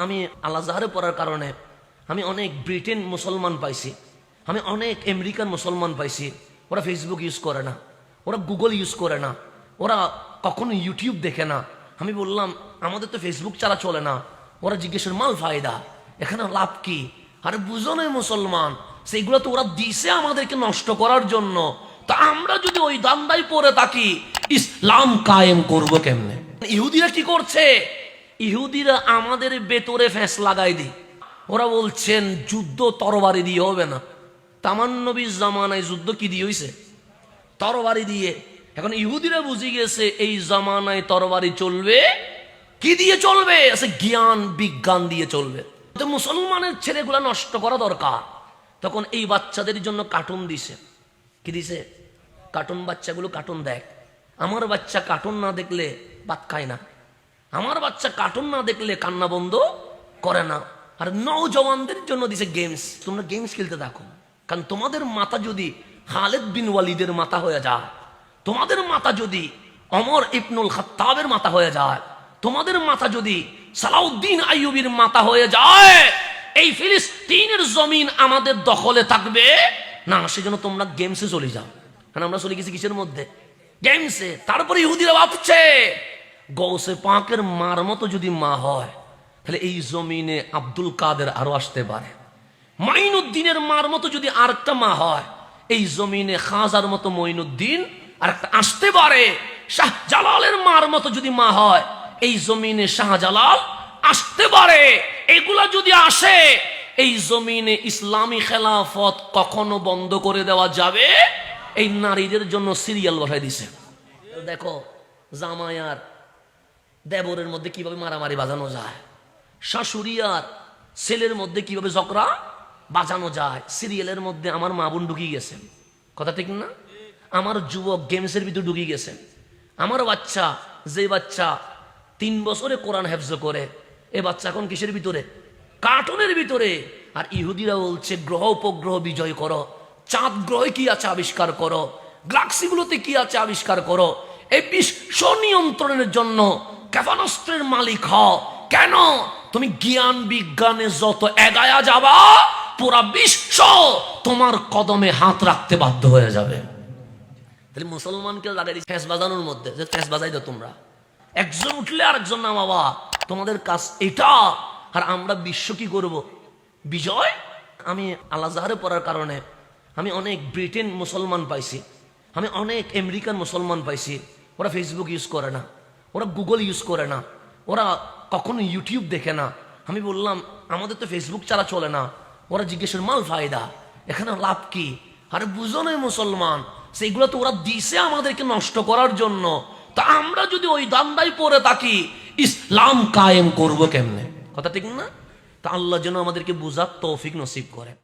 আমি আল্লাহ পড়ার কারণে আমি অনেক ব্রিটেন মুসলমান পাইছি। আমি অনেক আমেরিকান মুসলমান পাইছি। ওরা ফেসবুক ইউজ করে না। ওরা গুগল ইউজ করে না। ওরা কখনো ইউটিউব দেখে না। আমি বললাম, আমাদের তো ফেসবুক ছাড়া চলে না। ওরা জিজ্ঞেসের মাল ফায়দা? এখানে লাভ কি? আরে, বুঝো না মুসলমান সেইগুলো তো ওরা দিছে আমাদেরকে নষ্ট করার জন্য। তা আমরা যদি ওই দান্দাই পরে থাকি, ইসলাম কায়েম করব কেমনে? ইহুদিরা কি করছে? ইহুদিরা আমাদের বেতরে ফ্যাঁস লাগাই দি ওরা বলছেন, যুদ্ধ তরবারি দিয়ে হবে না। তামান নবীর জামানায় যুদ্ধ কি দিয়ে হইছে? তরবারি দিয়ে। এখন ইহুদিরা বুঝে গেছে, এই জামানায় তরবারি চলবে। কি দিয়ে চলবে? আছে জ্ঞান, বিজ্ঞান দিয়ে চলবে। তো মুসলমানের ছেলেগুলা নষ্ট করা দরকার। তখন এই বাচ্চাদের জন্য কার্টুন দিছে। কি দিছে? কার্টুন বাচ্চাগুলো কার্টুন দেখ। আমার বাচ্চা কার্টুন না দেখলে ভাত খায় না। আমার বাচ্চা কার্টুন না দেখলে কান্না বন্ধ করে না। আর নৌজওয়ানদের জন্য দিছে গেমস তোমরা গেমস খেলতে থাকো। কারণ তোমাদের মাথা যদি খালেদ বিন ওয়ালিদের মাথা হয়ে যায়, তোমাদের মাথা যদি অমর ইবনুল খাত্তাবের মাথা হয়ে যায়, তোমাদের মাথা যদি সালাউদ্দিন আইয়ুবির মাথা হয়ে যায়, এই ফিলিস্তিনের জমিন আমাদের দখলে থাকবে? না, সেজন্য তোমরা গেমসে চলে যাও। কারণ আমরা চলে গেছি কিসের মধ্যে? গেমসে তারপরে ইহুদিরা ভাবছে গৌসে পাকের মার মতো যদি মা হয়, তাহলে এই জমিনে আব্দুল কাদের আরও আসতে পারে। মাইনুদ্দিনের মার মতো যদি আরেকটা মা হয়, এই জমিনে খাজার মতো মইনুদ্দিন আর একটা আসতে পারে। শাহ জালালের মার মতো যদি মা হয়, এই জমিনে শাহজালাল আসতে পারে। এগুলা যদি আসে, এই জমিনে ইসলামী খেলাফত কখনো বন্ধ করে দেওয়া যাবে? এই নারীদের জন্য সিরিয়াল বসাই দিছে। দেখো জামায়ার দেবরের মধ্যে কীভাবে মারামারি বাজানো যায়? শাশুড়ি আর ছেলের মধ্যে কীভাবে ঝগড়া বাজানো যায়? সিরিয়ালের মধ্যে আমার মা বোন ঢুকিয়ে গেছে। কথা ঠিক না? আমার যুবক গেমসের ভিতরে ঢুকিয়ে গেছে। আমার বাচ্চা, যে বাচ্চা তিন বছরে কোরআন হেফজ করে, এ বাচ্চা এখন কিসের ভিতরে? কার্টুনের ভিতরে। আর ইহুদিরা বলছে, গ্রহ উপগ্রহ বিজয় করো। চাঁদ গ্রহে কি আছে আবিষ্কার করো? গ্লাক্সিগুলোতে কি আছে আবিষ্কার করো? এই বিশ্ব নিয়ন্ত্রণের জন্য ক্ষেপণাস্ত্রের মালিক হও কেন? তুমি জ্ঞান বিজ্ঞানে যত এগায়া যাবা, পুরা বিশ্ব তোমার কদমে হাত রাখতে বাধ্য হয়ে যাবে। তাহলে মুসলমানকে লাগাই ফ্যাস বাজানোর মধ্যে, যে ফ্যাস বাজাই দাও তোমরা। একজন উঠলে আরেকজন না বাবা তোমাদের কাজ এটা। আর আমরা বিশ্ব কি করব? বিজয়? আমি আল্লাহ জাহারে পড়ার কারণে আমি অনেক ব্রিটেন মুসলমান পাইছি। আমি অনেক আমেরিকান মুসলমান পাইছি। ওরা ফেসবুক ইউজ করে না। ওরা গুগল ইউজ করে না। ওরা কখনো ইউটিউব দেখে না। আমি বললাম, আমাদের তো ফেসবুক ছাড়া চলে না। ওরা জিজ্ঞেসের মাল ফায়দা? এখানে লাভ কি? আরে, বুঝো না মুসলমান। সেইগুলো তো ওরা দিছে আমাদেরকে নষ্ট করার জন্য। তা আমরা যদি ওই দান্দাই পরে থাকি, ইসলাম কায়েম করব কেমনে? কথা ঠিক না? তা আল্লাহ যেন আমাদেরকে বুঝার তৌফিক নসিব করে